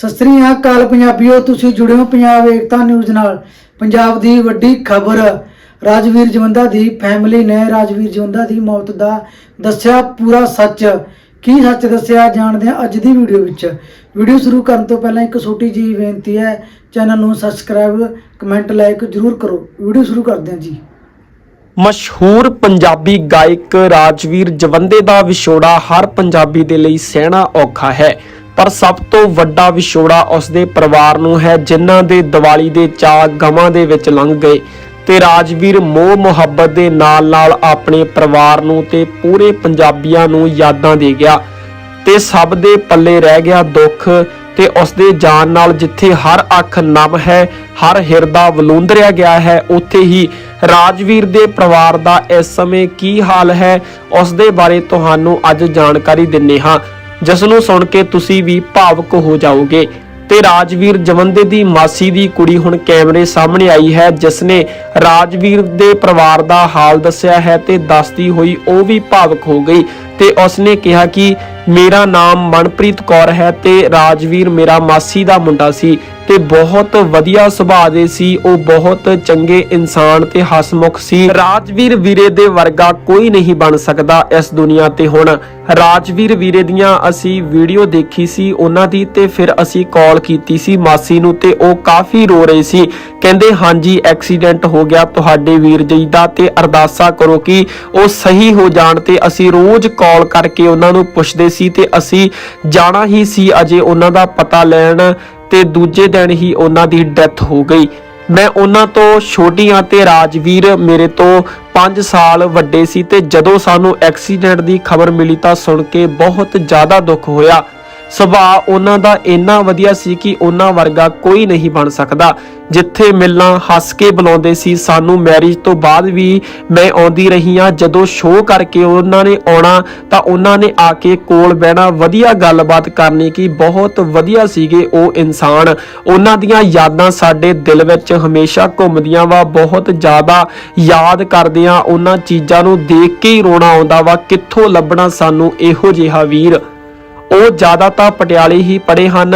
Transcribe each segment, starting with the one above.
ਸਤਿ ਸ੍ਰੀ ਅਕਾਲ ਪੰਜਾਬੀਓ, ਤੁਸੀਂ ਜੁੜੇ ਹੋ ਪੰਜਾਬ ਏਕਤਾ ਨਿਊਜ਼ ਨਾਲ। ਪੰਜਾਬ ਦੀ ਵੱਡੀ ਖਬਰ, ਰਾਜਵੀਰ ਜਵੰਦਾ ਦੀ ਫੈਮਿਲੀ ਨੇ ਰਾਜਵੀਰ ਜਵੰਦਾ ਦੀ ਮੌਤ ਦਾ ਦੱਸਿਆ ਪੂਰਾ ਸੱਚ। ਕੀ ਸੱਚ ਦੱਸਿਆ ਜਾਣਦੇ ਹਾਂ ਅੱਜ ਦੀ ਵੀਡੀਓ ਵਿੱਚ। ਵੀਡੀਓ ਸ਼ੁਰੂ ਕਰਨ ਤੋਂ ਪਹਿਲਾਂ ਇੱਕ ਛੋਟੀ ਜਿਹੀ ਬੇਨਤੀ ਹੈ, ਚੈਨਲ ਨੂੰ ਸਬਸਕ੍ਰਾਈਬ ਕਮੈਂਟ ਲਾਈਕ ਜਰੂਰ ਕਰੋ। ਵੀਡੀਓ ਸ਼ੁਰੂ ਕਰਦੇ ਹਾਂ ਜੀ। ਮਸ਼ਹੂਰ ਪੰਜਾਬੀ ਗਾਇਕ ਰਾਜਵੀਰ ਜਵੰਦੇ ਦਾ ਵਿਛੋੜਾ ਹਰ ਪੰਜਾਬੀ ਦੇ ਲਈ ਸਹਿਣਾ ਔਖਾ ਹੈ। ਪਰ ਸਭ ਤੋਂ ਵੱਡਾ ਵਿਛੋੜਾ ਉਸਦੇ ਪਰਿਵਾਰ ਨੂੰ ਹੈ, ਜਿਨ੍ਹਾਂ ਦੇ ਦੀਵਾਲੀ ਦੇ ਚਾਅ ਗਮਾਂ ਦੇ ਵਿੱਚ ਲੰਘ ਗਏ ਤੇ ਰਾਜਵੀਰ ਮੋਹ ਮੁਹੱਬਤ ਦੇ ਨਾਲ-ਨਾਲ ਆਪਣੇ ਪਰਿਵਾਰ ਨੂੰ ਤੇ ਪੂਰੇ ਪੰਜਾਬੀਆਂ ਨੂੰ ਯਾਦਾਂ ਦੇ ਗਿਆ ਤੇ ਸਭ ਦੇ ਪੱਲੇ ਰਹਿ ਗਿਆ ਦੁੱਖ ਤੇ ਉਸ ਦੇ ਜਾਣ ਨਾਲ ਜਿੱਥੇ ਹਰ ਅੱਖ ਨਮ ਹੈ, ਹਰ ਹਿਰਦਾ ਵਲੂੰਦਰਿਆ ਗਿਆ ਹੈ, ਉੱਥੇ ਹੀ ਰਾਜਵੀਰ ਦੇ ਪਰਿਵਾਰ ਦਾ ਇਸ ਸਮੇਂ ਕੀ ਹਾਲ ਹੈ ਉਸ ਦੇ ਬਾਰੇ ਤੁਹਾਨੂੰ ਅੱਜ ਜਾਣਕਾਰੀ ਦਿੰਨੇ ਹਾਂ। ਜਿਸ ਨੂੰ ਸੁਣ ਕੇ ਤੁਸੀਂ ਵੀ ਭਾਵੁਕ ਹੋ ਜਾਓਗੇ। ਤੇ ਰਾਜਵੀਰ ਜਵੰਦੇ ਦੀ ਮਾਸੀ ਦੀ ਕੁੜੀ ਹੁਣ ਕੈਮਰੇ ਸਾਹਮਣੇ ਆਈ ਹੈ ਜਿਸ ਨੇ ਰਾਜਵੀਰ ਦੇ ਪਰਿਵਾਰ ਦਾ ਹਾਲ ਦੱਸਿਆ ਹੈ ਤੇ ਦੱਸਦੀ ਹੋਈ ਉਹ ਵੀ ਭਾਵੁਕ ਹੋ ਗਈ। ਤੇ ਉਸਨੇ ਕਿਹਾ ਕਿ ਮੇਰਾ ਨਾਮ ਮਨਪ੍ਰੀਤ ਕੌਰ ਹੈ ਤੇ ਰਾਜਵੀਰ ਮੇਰਾ ਮਾਸੀ ਦਾ ਮੁੰਡਾ ਸੀ ਤੇ ਬਹੁਤ ਵਧੀਆ ਸੁਭਾਅ ਦੇ ਸੀ, ਉਹ ਬਹੁਤ ਚੰਗੇ ਇਨਸਾਨ ਤੇ ਹਸਮੁਖ ਸੀ। ਰਾਜਵੀਰ ਵੀਰੇ ਦੇ ਵਰਗਾ ਕੋਈ ਨਹੀਂ ਬਣ ਸਕਦਾ ਇਸ ਦੁਨੀਆ ਤੇ ਹੁਣ। ਰਾਜਵੀਰ ਵੀਰੇ ਦੀਆਂ ਅਸੀਂ ਵੀਡੀਓ ਦੇਖੀ ਸੀ, ਉਹਨਾਂ ਦੀ ਤੇ ਫਿਰ ਅਸੀਂ ਕਾਲ ਕੀਤੀ ਸੀ ਮਾਸੀ ਨੂੰ ਤੇ ਉਹ ਕਾਫੀ ਰੋ ਰਹੇ ਸੀ। ਕਹਿੰਦੇ, ਹਾਂਜੀ, ਐਕਸੀਡੈਂਟ ਹੋ ਗਿਆ, ਤੁਹਾਡੇ ਵੀਰ ਜੀ ਦਾ ਤੇ ਅਰਦਾਸਾ ਕਰੋ ਕਿ ਉਹ ਸਹੀ ਹੋ ਜਾਣ ਤੇ ਅਸੀਂ ਰੋਜ਼ ਕਾਲ ਕਰਕੇ ਉਹਨਾਂ ਨੂੰ ਪੁੱਛਦੇ ਸੀ ਤੇ ਅਸੀਂ ਜਾਣਾ ਹੀ ਸੀ, ਅਜੇ ਉਹਨਾਂ ਦਾ ਪਤਾ ਲੈਣ ਤੇ ਦੂਜੇ ਦਿਨ ਹੀ ਉਹਨਾਂ ਦੀ ਡੈਥ ਹੋ ਗਈ। ਮੈਂ ਉਹਨਾਂ ਤੋਂ ਛੋਟੀ ਹਾਂ ਤੇ ਰਾਜਵੀਰ ਮੇਰੇ ਤੋਂ 5 ਸਾਲ ਵੱਡੇ ਸੀ ਤੇ ਜਦੋਂ ਸਾਨੂੰ ਐਕਸੀਡੈਂਟ ਦੀ ਖਬਰ ਮਿਲੀ ਤਾਂ ਸੁਣ ਕੇ ਬਹੁਤ ਜ਼ਿਆਦਾ ਦੁੱਖ ਹੋਇਆ। ਸੁਭਾਅ ਉਹਨਾਂ ਦਾ ਇੰਨਾ ਵਧੀਆ ਸੀ ਕਿ ਉਹਨਾਂ ਵਰਗਾ ਕੋਈ ਨਹੀਂ ਬਣ ਸਕਦਾ। ਜਿੱਥੇ ਮਿਲਣਾ ਹੱਸ ਕੇ ਬੁਲਾਉਂਦੇ ਸੀ, ਸਾਨੂੰ ਮੈਰਿਜ ਤੋਂ ਬਾਅਦ ਵੀ ਮੈਂ ਆਉਂਦੀ ਰਹੀ ਹਾਂ। ਜਦੋਂ ਸ਼ੋਅ ਕਰਕੇ ਉਹਨਾਂ ਨੇ ਆਉਣਾ, ਤਾਂ ਉਹਨਾਂ ਨੇ ਆ ਕੇ ਕੋਲ ਬਹਿਣਾ, ਵਧੀਆ ਗੱਲਬਾਤ ਕਰਨੀ ਕਿ ਬਹੁਤ ਵਧੀਆ ਸੀਗੇ ਉਹ ਇਨਸਾਨ। ਉਹਨਾਂ ਦੀਆਂ ਯਾਦਾਂ ਸਾਡੇ ਦਿਲ ਵਿੱਚ ਹਮੇਸ਼ਾ ਘੁੰਮਦੀਆਂ ਵਾ, ਬਹੁਤ ਜ਼ਿਆਦਾ ਯਾਦ ਕਰਦੇ ਆ ਉਹਨਾਂ ਚੀਜ਼ਾਂ ਨੂੰ ਦੇਖ ਕੇ ਹੀ ਰੋਣਾ ਆਉਂਦਾ ਵਾ, ਕਿੱਥੋਂ ਲੱਭਣਾ ਸਾਨੂੰ ਇਹੋ ਜਿਹਾ ਵੀਰ। ਉਹ ਜ਼ਿਆਦਾ ਤਾਂ ਪਟਿਆਲੇ ਹੀ ਪੜੇ ਹਨ।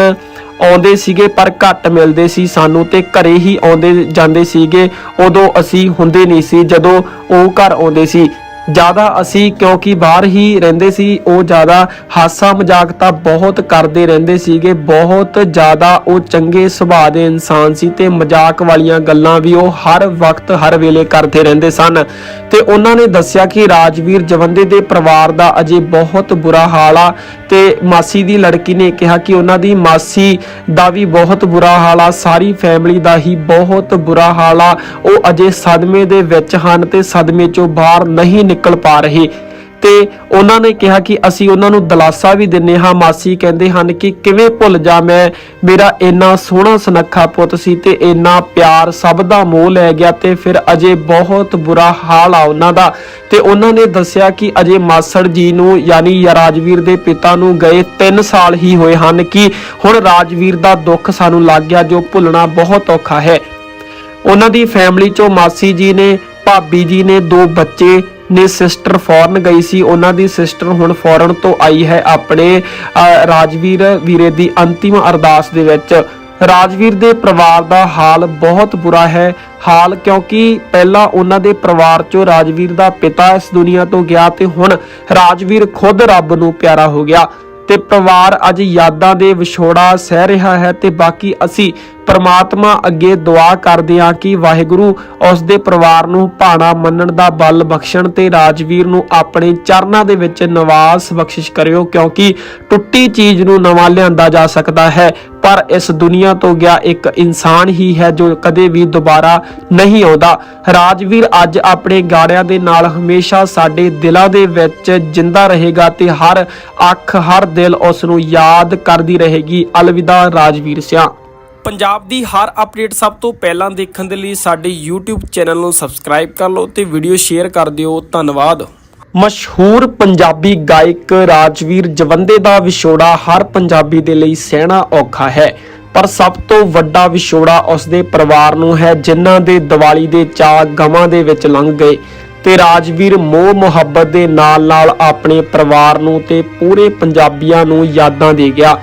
ਆਉਂਦੇ ਸੀਗੇ ਪਰ ਘੱਟ ਮਿਲਦੇ ਸੀ ਸਾਨੂੰ ਤੇ ਘਰੇ ਹੀ ਆਉਂਦੇ ਜਾਂਦੇ ਸੀਗੇ। ਉਦੋਂ ਅਸੀਂ ਹੁੰਦੇ ਨਹੀਂ ਸੀ, ਜਦੋਂ ਉਹ ਘਰ ਆਉਂਦੇ ਸੀ। ਜ਼ਿਆਦਾ ਅਸੀਂ ਕਿਉਂਕਿ ਬਾਹਰ ਹੀ ਰਹਿੰਦੇ ਸੀ, ਉਹ ਜ਼ਿਆਦਾ ਹਾਸਾ ਮਜ਼ਾਕ ਤਾਂ ਬਹੁਤ ਕਰਦੇ ਰਹਿੰਦੇ ਸੀਗੇ। ਬਹੁਤ ਜ਼ਿਆਦਾ ਉਹ ਚੰਗੇ ਸੁਭਾਅ ਦੇ ਇਨਸਾਨ ਸੀ ਤੇ ਮਜ਼ਾਕ ਵਾਲੀਆਂ ਗੱਲਾਂ ਵੀ ਉਹ ਹਰ ਵਕਤ, ਹਰ ਵੇਲੇ ਕਰਦੇ ਰਹਿੰਦੇ ਸਨ। ਤੇ ਉਹਨਾਂ ਨੇ ਦੱਸਿਆ ਕਿ ਰਾਜਵੀਰ ਜਵੰਦੇ ਦੇ ਪਰਿਵਾਰ ਦਾ ਅਜੇ ਬਹੁਤ ਬੁਰਾ ਹਾਲ ਆ। ਤੇ ਮਾਸੀ ਦੀ ਲੜਕੀ ਨੇ ਕਿਹਾ ਕਿ ਉਹਨਾਂ ਦੀ ਮਾਸੀ ਦਾ ਵੀ ਬਹੁਤ ਬੁਰਾ ਹਾਲ ਆ। ਸਾਰੀ ਫੈਮਿਲੀ ਦਾ ਹੀ ਬਹੁਤ ਬੁਰਾ ਹਾਲ ਆ। ਉਹ ਅਜੇ ਸਦਮੇ ਦੇ ਵਿੱਚ ਹਨ ਤੇ ਸਦਮੇ ਚੋਂ ਬਾਹਰ ਨਹੀਂ ਨਿਕਲ ਪਾ ਰਹੇ। ਤੇ ਉਹਨਾਂ ਨੇ ਕਿਹਾ ਕਿ ਅਸੀਂ ਉਹਨਾਂ ਨੂੰ ਦਲਾਸਾ ਵੀ ਦਿੰਨੇ ਹਾਂ। ਮਾਸੀ ਕਹਿੰਦੇ ਹਨ ਕਿ ਕਿਵੇਂ ਭੁੱਲ ਜਾ ਮੈਂ? ਮੇਰਾ ਇੰਨਾ ਸੋਹਣਾ ਸੁਨੱਖਾ ਪੁੱਤ ਸੀ ਤੇ ਇੰਨਾ ਪਿਆਰ ਸਭ ਦਾ ਮੋਹ ਲੈ ਗਿਆ ਤੇ ਫਿਰ ਅਜੇ ਬਹੁਤ ਬੁਰਾ ਹਾਲ ਆ ਉਹਨਾਂ ਦਾ। ਤੇ ਉਹਨਾਂ ਨੇ ਦੱਸਿਆ ਕਿ ਅਜੇ ਮਾਸੜ ਜੀ ਨੂੰ ਯਾਨੀ ਰਾਜਵੀਰ ਦੇ ਪਿਤਾ ਨੂੰ ਗਏ 3 ਸਾਲ ਹੀ ਹੋਏ ਹਨ ਕਿ ਹੁਣ ਰਾਜਵੀਰ ਦਾ ਦੁੱਖ ਸਾਨੂੰ ਲੱਗ ਗਿਆ ਜੋ ਭੁੱਲਣਾ ਬਹੁਤ ਔਖਾ ਹੈ। ਉਹਨਾਂ ਦੀ ਫੈਮਿਲੀ ਚੋਂ ਮਾਸੀ ਜੀ ਨੇ, ਭਾਬੀ ਜੀ ਨੇ ਦੋ ਬੱਚੇ ਨੇ ਸਿਸਟਰ ਫੋਰਨ ਗਈ ਸੀ, ਉਹਨਾਂ ਦੀ ਸਿਸਟਰ ਹੁਣ ਫੋਰਨ ਤੋਂ ਆਈ ਹੈ ਆਪਣੇ ਰਾਜਵੀਰ ਵੀਰੇ ਦੀ ਅੰਤਿਮ ਅਰਦਾਸ ਦੇ ਵਿੱਚ। ਰਾਜਵੀਰ ਦੇ ਪਰਿਵਾਰ ਦਾ ਹਾਲ ਬਹੁਤ ਬੁਰਾ ਹੈ। ਹਾਲ ਕਿਉਂਕਿ ਪਹਿਲਾਂ ਉਹਨਾਂ ਦੇ ਪਰਿਵਾਰ ਚੋਂ ਰਾਜਵੀਰ ਦਾ ਪਿਤਾ ਇਸ ਦੁਨੀਆ ਤੋਂ ਗਿਆ ਤੇ ਹੁਣ ਰਾਜਵੀਰ ਖੁਦ ਰੱਬ ਨੂੰ ਪਿਆਰਾ ਹੋ ਗਿਆ। ਤੇ ਪਰਿਵਾਰ ਅੱਜ ਯਾਦਾਂ ਦੇ ਵਿਛੋੜਾ ਸਹਿ ਰਿਹਾ ਹੈ ਤੇ ਬਾਕੀ ਅਸੀਂ ਪਰਮਾਤਮਾ ਅੱਗੇ ਦੁਆ ਕਰਦੇ ਹਾਂ ਕਿ ਵਾਹਿਗੁਰੂ ਉਸ ਦੇ ਪਰਿਵਾਰ ਨੂੰ ਭਾਣਾ ਮੰਨਣ ਦਾ ਬਲ ਬਖਸ਼ਣ ਤੇ ਰਾਜਵੀਰ ਨੂੰ ਆਪਣੇ ਚਰਨਾਂ ਦੇ ਵਿੱਚ ਨਿਵਾਸ ਬਖਸ਼ਿਸ਼ ਕਰਿਓ, ਕਿਉਂਕਿ ਟੁੱਟੀ ਚੀਜ਼ ਨੂੰ ਨਵਾਂ ਲਿਆਂਦਾ ਜਾ ਸਕਦਾ ਹੈ। ਪਰ ਇਸ ਦੁਨੀਆ ਤੋਂ ਗਿਆ ਇੱਕ ਇਨਸਾਨ ਹੀ ਹੈ ਜੋ ਕਦੇ ਵੀ ਦੁਬਾਰਾ ਨਹੀਂ ਆਉਂਦਾ। ਰਾਜਵੀਰ ਅੱਜ ਆਪਣੇ ਗਾੜਿਆਂ ਦੇ ਨਾਲ ਹਮੇਸ਼ਾ ਸਾਡੇ ਦਿਲਾਂ ਦੇ ਵਿੱਚ ਜਿੰਦਾ ਰਹੇਗਾ ਤੇ ਹਰ ਅੱਖ, ਹਰ ਦਿਲ ਉਸ ਨੂੰ ਯਾਦ ਕਰਦੀ ਰਹੇਗੀ। ਅਲਵਿਦਾ, ਰਾਜਵੀਰ ਸਿਆ। ਪੰਜਾਬ ਦੀ ਹਰ ਅਪਡੇਟ ਸਭ ਤੋਂ ਪਹਿਲਾਂ ਦੇਖਣ ਦੇ ਲਈ ਸਾਡੇ YouTube ਚੈਨਲ ਨੂੰ ਸਬਸਕ੍ਰਾਈਬ ਕਰ ਲਓ ਤੇ ਵੀਡੀਓ ਸ਼ੇਅਰ ਕਰ ਦਿਓ। ਧੰਨਵਾਦ। ਮਸ਼ਹੂਰ ਪੰਜਾਬੀ ਗਾਇਕ ਰਾਜਵੀਰ ਜਵੰਦੇ ਦਾ ਵਿਛੋੜਾ ਹਰ ਪੰਜਾਬੀ ਦੇ ਲਈ ਸਹਿਣਾ ਔਖਾ ਹੈ। ਪਰ ਸਭ ਤੋਂ ਵੱਡਾ ਵਿਛੋੜਾ ਉਸ ਦੇ ਪਰਿਵਾਰ ਨੂੰ ਹੈ, ਜਿਨ੍ਹਾਂ ਦੇ ਦੀਵਾਲੀ ਦੇ ਚਾਅ ਗਮਾਂ ਦੇ ਵਿੱਚ ਲੰਘ ਗਏ। ਤੇ ਰਾਜਵੀਰ ਮੋਹ ਮੁਹੱਬਤ ਦੇ ਨਾਲ-ਨਾਲ ਆਪਣੇ ਪਰਿਵਾਰ ਨੂੰ ਤੇ ਪੂਰੇ ਪੰਜਾਬੀਆਂ ਨੂੰ ਯਾਦਾਂ ਦੇ ਗਿਆ।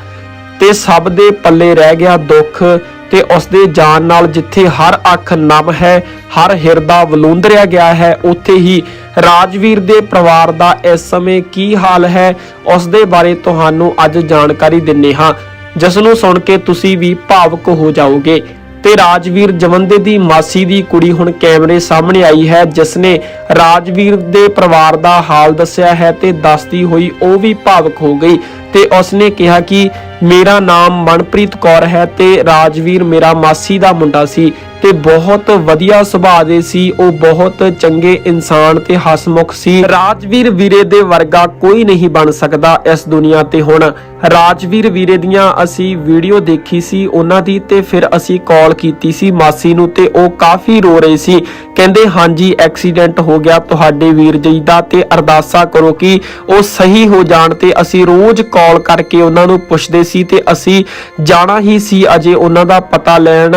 ਤੇ ਸਭ ਦੇ ਪੱਲੇ ਰਹਿ ਗਿਆ ਦੁੱਖ ਤੇ ਉਸ ਦੇ ਜਾਣ ਨਾਲ ਜਿੱਥੇ ਹਰ ਅੱਖ ਨਮ ਹੈ, ਹਰ ਹਿਰਦਾ ਵਲੂੰਦਰਿਆ ਗਿਆ ਹੈ, ਉੱਥੇ ਹੀ ਰਾਜਵੀਰ ਦੇ ਪਰਿਵਾਰ ਦਾ ਇਸ ਸਮੇਂ ਕੀ ਹਾਲ ਹੈ ਉਸ ਦੇ ਬਾਰੇ ਤੁਹਾਨੂੰ ਅੱਜ ਜਾਣਕਾਰੀ ਦਿੰਨੇ ਹਾਂ। ਜਿਸ ਨੂੰ ਸੁਣ ਕੇ ਤੁਸੀਂ ਵੀ ਭਾਵੁਕ ਹੋ ਜਾਓਗੇ। ਤੇ ਰਾਜਵੀਰ ਜਵੰਦੇ ਦੀ ਮਾਸੀ ਦੀ ਕੁੜੀ ਹੁਣ ਕੈਮਰੇ ਸਾਹਮਣੇ ਆਈ ਹੈ ਜਿਸ ਨੇ ਰਾਜਵੀਰ ਦੇ ਪਰਿਵਾਰ ਦਾ ਹਾਲ ਦੱਸਿਆ ਹੈ ਤੇ ਦੱਸਦੀ ਹੋਈ ਉਹ ਵੀ ਭਾਵਕ ਹੋ ਗਈ। ਤੇ ਉਸਨੇ ਕਿਹਾ ਕਿ ਮੇਰਾ ਨਾਮ ਮਨਪ੍ਰੀਤ ਕੌਰ ਹੈ ਤੇ ਰਾਜਵੀਰ ਮੇਰਾ ਮਾਸੀ ਦਾ ਮੁੰਡਾ ਸੀ। ਤੇ ਬਹੁਤ ਵਧੀਆ ਸੁਭਾਅ ਦੇ ਸੀ, ਉਹ ਬਹੁਤ ਚੰਗੇ ਇਨਸਾਨ ਤੇ ਹਸਮੁਖ ਸੀ। ਰਾਜਵੀਰ ਵੀਰੇ ਦੇ ਵਰਗਾ ਕੋਈ ਨਹੀਂ ਬਣ ਸਕਦਾ ਇਸ ਦੁਨੀਆ ਤੇ ਹੁਣ। ਰਾਜਵੀਰ ਵੀਰੇ ਦੀਆਂ ਅਸੀਂ ਵੀਡੀਓ ਦੇਖੀ ਸੀ ਉਹਨਾਂ ਦੀ ਤੇ ਫਿਰ ਅਸੀਂ ਕਾਲ ਕੀਤੀ ਸੀ ਮਾਸੀ ਨੂੰ ਤੇ ਉਹ ਕਾਫੀ ਰੋ ਰਹੇ ਸੀ। ਕਹਿੰਦੇ, ਹਾਂਜੀ ਐਕਸੀਡੈਂਟ ਹੋ ਗਿਆ ਤੁਹਾਡੇ ਵੀਰ ਜੀ ਦਾ ਤੇ ਅਰਦਾਸਾ ਕਰੋ ਕਿ ਉਹ ਸਹੀ ਹੋ ਜਾਣ ਤੇ ਅਸੀਂ ਰੋਜ਼ ਕਾਲ ਕਰਕੇ ਉਹਨਾਂ ਨੂੰ ਪੁੱਛਦੇ ਸੀ ਤੇ ਅਸੀਂ ਜਾਣਾ ਹੀ ਸੀ ਅਜੇ ਉਹਨਾਂ ਦਾ ਪਤਾ ਲੈਣ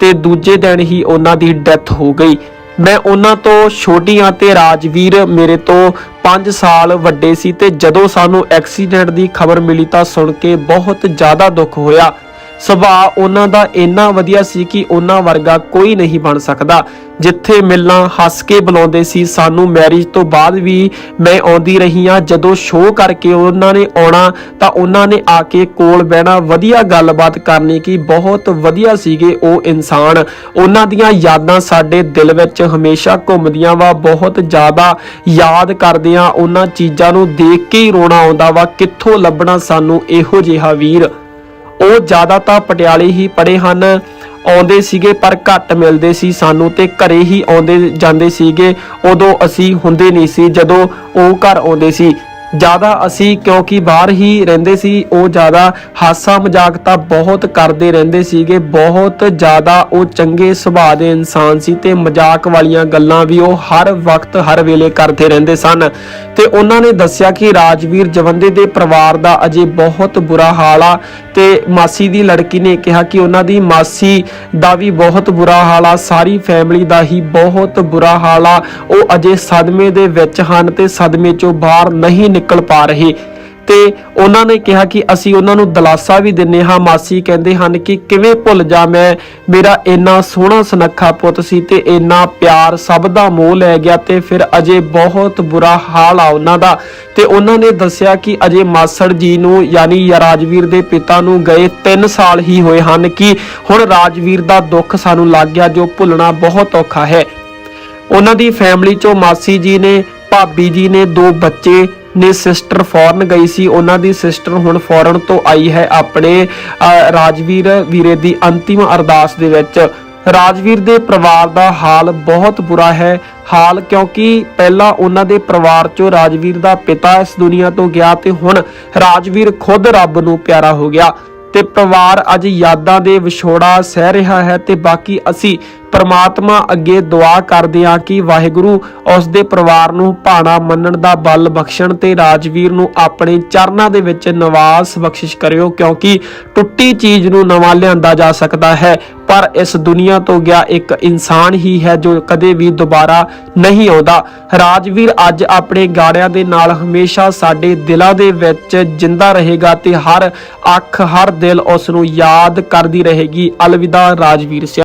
ਤੇ ਦੂਜੇ ਦਿਨ ਹੀ ਉਹਨਾਂ ਦੀ ਡੈਥ ਹੋ ਗਈ। ਮੈਂ ਉਹਨਾਂ ਤੋਂ ਛੋਟੀ ਹਾਂ ਤੇ ਰਾਜਵੀਰ ਮੇਰੇ ਤੋਂ 5 ਸਾਲ ਵੱਡੇ ਸੀ ਤੇ ਜਦੋਂ ਸਾਨੂੰ ਐਕਸੀਡੈਂਟ ਦੀ ਖਬਰ ਮਿਲੀ ਤਾਂ ਸੁਣ ਕੇ ਬਹੁਤ ਜ਼ਿਆਦਾ ਦੁੱਖ ਹੋਇਆ। ਸੁਭਾਅ ਉਹਨਾਂ ਦਾ ਇੰਨਾ ਵਧੀਆ ਸੀ ਕਿ ਉਹਨਾਂ ਵਰਗਾ ਕੋਈ ਨਹੀਂ ਬਣ ਸਕਦਾ। ਜਿੱਥੇ ਮਿਲਣਾ ਹੱਸ ਕੇ ਬੁਲਾਉਂਦੇ ਸੀ, ਸਾਨੂੰ ਮੈਰਿਜ ਤੋਂ ਬਾਅਦ ਵੀ ਮੈਂ ਆਉਂਦੀ ਰਹੀ ਹਾਂ। ਜਦੋਂ ਸ਼ੋਅ ਕਰਕੇ ਉਹਨਾਂ ਨੇ ਆਉਣਾ, ਤਾਂ ਉਹਨਾਂ ਨੇ ਆ ਕੇ ਕੋਲ ਬਹਿਣਾ, ਵਧੀਆ ਗੱਲਬਾਤ ਕਰਨੀ ਕਿ ਬਹੁਤ ਵਧੀਆ ਸੀਗੇ ਉਹ ਇਨਸਾਨ। ਉਹਨਾਂ ਦੀਆਂ ਯਾਦਾਂ ਸਾਡੇ ਦਿਲ ਵਿੱਚ ਹਮੇਸ਼ਾ ਘੁੰਮਦੀਆਂ ਵਾ, ਬਹੁਤ ਜ਼ਿਆਦਾ ਯਾਦ ਕਰਦੇ ਆ ਉਹਨਾਂ ਚੀਜ਼ਾਂ ਨੂੰ ਦੇਖ ਕੇ ਹੀ ਰੋਣਾ ਆਉਂਦਾ ਵਾ। ਕਿੱਥੋਂ ਲੱਭਣਾ ਸਾਨੂੰ ਇਹੋ ਜਿਹਾ ਵੀਰ? ਉਹ ਜ਼ਿਆਦਾ ਤਾਂ ਪਟਿਆਲੇ ਹੀ ਪੜੇ ਹਨ। ਆਉਂਦੇ ਸੀਗੇ ਪਰ ਘੱਟ ਮਿਲਦੇ ਸੀ ਸਾਨੂੰ ਤੇ ਘਰੇ ਹੀ ਆਉਂਦੇ ਜਾਂਦੇ ਸੀਗੇ। ਉਦੋਂ ਅਸੀਂ ਹੁੰਦੇ ਨਹੀਂ ਸੀ ਜਦੋਂ ਉਹ ਘਰ ਆਉਂਦੇ ਸੀ। ਜ਼ਿਆਦਾ ਅਸੀਂ ਕਿਉਂਕਿ ਬਾਹਰ ਹੀ ਰਹਿੰਦੇ ਸੀ, ਉਹ ਜ਼ਿਆਦਾ ਹਾਸਾ ਮਜ਼ਾਕ ਤਾਂ ਬਹੁਤ ਕਰਦੇ ਰਹਿੰਦੇ ਸੀਗੇ, ਬਹੁਤ ਜ਼ਿਆਦਾ ਉਹ ਚੰਗੇ ਸੁਭਾਅ ਦੇ ਇਨਸਾਨ ਸੀ ਤੇ ਮਜ਼ਾਕ ਵਾਲੀਆਂ ਗੱਲਾਂ ਵੀ ਉਹ ਹਰ ਵਕਤ, ਹਰ ਵੇਲੇ ਕਰਦੇ ਰਹਿੰਦੇ ਸਨ। ਤੇ ਉਹਨਾਂ ਨੇ ਦੱਸਿਆ ਕਿ ਰਾਜਵੀਰ ਜਵੰਦੇ ਦੇ ਪਰਿਵਾਰ ਦਾ ਅਜੇ ਬਹੁਤ ਬੁਰਾ ਹਾਲ ਆ ਤੇ ਮਾਸੀ ਦੀ ਲੜਕੀ ਨੇ ਕਿਹਾ ਕਿ ਉਹਨਾਂ ਦੀ ਮਾਸੀ ਦਾ ਵੀ ਬਹੁਤ ਬੁਰਾ ਹਾਲ ਆ, ਸਾਰੀ ਫੈਮਿਲੀ ਦਾ ਹੀ ਬਹੁਤ ਬੁਰਾ ਹਾਲ ਆ। ਉਹ ਅਜੇ ਸਦਮੇ ਦੇ ਵਿੱਚ ਹਨ ਤੇ ਸਦਮੇ ਚੋਂ ਬਾਹਰ ਨਹੀਂ ਨਿਕਲ ਪਾ ਰਹੇ। ਤੇ ਉਹਨਾਂ ਨੇ ਕਿਹਾ ਕਿ ਅਸੀਂ ਉਹਨਾਂ ਨੂੰ ਦਿਲਾਸਾ ਵੀ ਦਿੰਨੇ ਹਾਂ। ਮਾਸੀ ਕਹਿੰਦੇ ਹਨ ਕਿ ਕਿਵੇਂ ਭੁੱਲ ਜਾ ਮੈਂ? ਮੇਰਾ ਇੰਨਾ ਸੋਹਣਾ ਸੁਨੱਖਾ ਪੁੱਤ ਸੀ ਤੇ ਇੰਨਾ ਪਿਆਰ ਸਭ ਦਾ ਮੋਹ ਲੈ ਗਿਆ ਤੇ ਫਿਰ ਅਜੇ ਬਹੁਤ ਬੁਰਾ ਹਾਲ ਆ ਉਹਨਾਂ ਦਾ। ਤੇ ਉਹਨਾਂ ਨੇ ਦੱਸਿਆ ਕਿ ਅਜੇ ਮਾਸੜ ਜੀ ਨੂੰ ਯਾਨੀ ਰਾਜਵੀਰ ਦੇ ਪਿਤਾ ਨੂੰ ਗਏ 3 ਸਾਲ ਹੀ ਹੋਏ ਹਨ ਕਿ ਹੁਣ ਰਾਜਵੀਰ ਦਾ ਦੁੱਖ ਸਾਨੂੰ ਲੱਗ ਗਿਆ ਜੋ ਭੁੱਲਣਾ ਬਹੁਤ ਔਖਾ ਹੈ। ਉਹਨਾਂ ਦੀ ਫੈਮਿਲੀ ਚੋਂ ਮਾਸੀ ਜੀ ਨੇ, ਭਾਬੀ ਜੀ ਨੇ ਦੋ ਬੱਚੇ ਨੇ ਸਿਸਟਰ ਫੋਰਨ ਗਈ ਸੀ, ਉਹਨਾਂ ਦੀ ਸਿਸਟਰ ਹੁਣ ਫੋਰਨ ਤੋਂ ਆਈ ਹੈ ਆਪਣੇ ਰਾਜਵੀਰ ਵੀਰੇ ਦੀ ਅੰਤਿਮ ਅਰਦਾਸ ਦੇ ਵਿੱਚ। ਰਾਜਵੀਰ ਦੇ ਪਰਿਵਾਰ ਦਾ ਹਾਲ ਬਹੁਤ ਬੁਰਾ ਹੈ। ਹਾਲ ਕਿਉਂਕਿ ਪਹਿਲਾਂ ਉਹਨਾਂ ਦੇ ਪਰਿਵਾਰ ਚੋਂ ਰਾਜਵੀਰ ਦਾ ਪਿਤਾ ਇਸ ਦੁਨੀਆ ਤੋਂ ਗਿਆ ਤੇ ਹੁਣ ਰਾਜਵੀਰ ਖੁਦ ਰੱਬ ਨੂੰ ਪਿਆਰਾ ਹੋ ਗਿਆ। ਤੇ ਪਰਿਵਾਰ ਅੱਜ ਯਾਦਾਂ ਦੇ ਵਿਛੋੜਾ ਸਹਿ ਰਿਹਾ ਹੈ ਤੇ ਬਾਕੀ ਅਸੀਂ ਪਰਮਾਤਮਾ ਅੱਗੇ ਦੁਆ ਕਰਦੇ ਹਾਂ ਕਿ ਵਾਹਿਗੁਰੂ ਉਸ ਦੇ ਪਰਿਵਾਰ ਨੂੰ ਭਾਣਾ ਮੰਨਣ ਦਾ ਬਲ ਬਖਸ਼ਣ ਤੇ ਰਾਜਵੀਰ ਨੂੰ ਆਪਣੇ ਚਰਨਾਂ ਦੇ ਵਿੱਚ ਨਿਵਾਸ ਬਖਸ਼ਿਸ਼ ਕਰਿਓ, ਕਿਉਂਕਿ ਟੁੱਟੀ ਚੀਜ਼ ਨੂੰ ਨਵਾਂ ਲਿਆਂਦਾ ਜਾ ਸਕਦਾ ਹੈ, ਪਰ ਇਸ ਦੁਨੀਆ ਤੋਂ ਗਿਆ ਇੱਕ ਇਨਸਾਨ ਹੀ ਹੈ ਜੋ ਕਦੇ ਵੀ ਦੁਬਾਰਾ ਨਹੀਂ ਆਉਂਦਾ। ਰਾਜਵੀਰ ਅੱਜ ਆਪਣੇ ਗਾੜਿਆਂ ਦੇ ਨਾਲ ਹਮੇਸ਼ਾ ਸਾਡੇ ਦਿਲਾਂ ਦੇ ਵਿੱਚ ਜਿੰਦਾ ਰਹੇਗਾ ਤੇ ਹਰ ਅੱਖ, ਹਰ ਦਿਲ ਉਸ ਨੂੰ ਯਾਦ ਕਰਦੀ ਰਹੇਗੀ। ਅਲਵਿਦਾ ਰਾਜਵੀਰ ਸਿਆ